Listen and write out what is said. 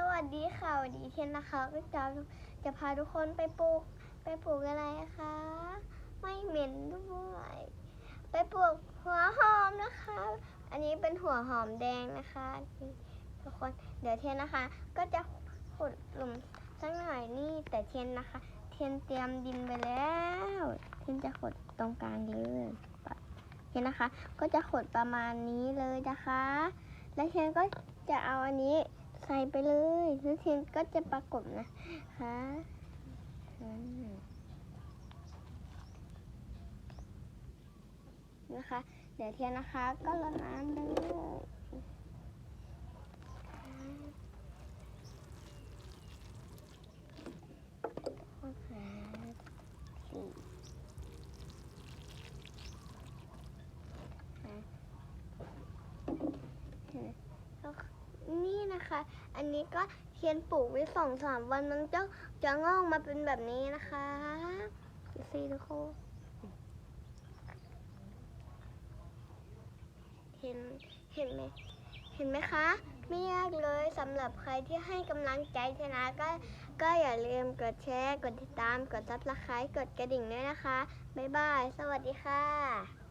สวัสดีค่ะวันนี้เทียนนะคะก็จะจะพาทุกคนไปปลูกไปปลูกอะไรคะ ไม่เหม็นด้วยไปปลูกหัวหอมนะคะ อันนี้เป็นหัวหอมแดงนะคะทุกคนเดี๋ยวเทียนนะคะ ก็จะขุดหลุมสักหน่อยนี่แต่เทียนนะคะ เทียนเตรียมดินไปแล้ว เทียนจะขุดตรงกลางเลยเทียนนะคะ ก็จะขุดประมาณนี้เลยนะคะ แล้วเทียนก็จะเอาอันนี้ ใส่ไปเลยแล้วเทนก็จะประกบนะคะนะคะ เดี๋ยวเทียนนะคะ ก็รดน้ำเลยข้อหาสี่ห้าแล้วนี่นะคะ อันนี้ก็เทียนปลูกไว้สองสามวันมันจะจะงอกมาเป็นแบบนี้นะคะดูสิทุกคนเห็นเห็นไหมเห็นไหมคะไม่ยากเลยสำหรับใครที่ให้กำลังใจชนะก็ก็อย่าลืมกดแชร์ กดติดตาม กดซับสไครต์กดกระดิ่งด้วยนะคะ บ๊ายบาย สวัสดีค่ะ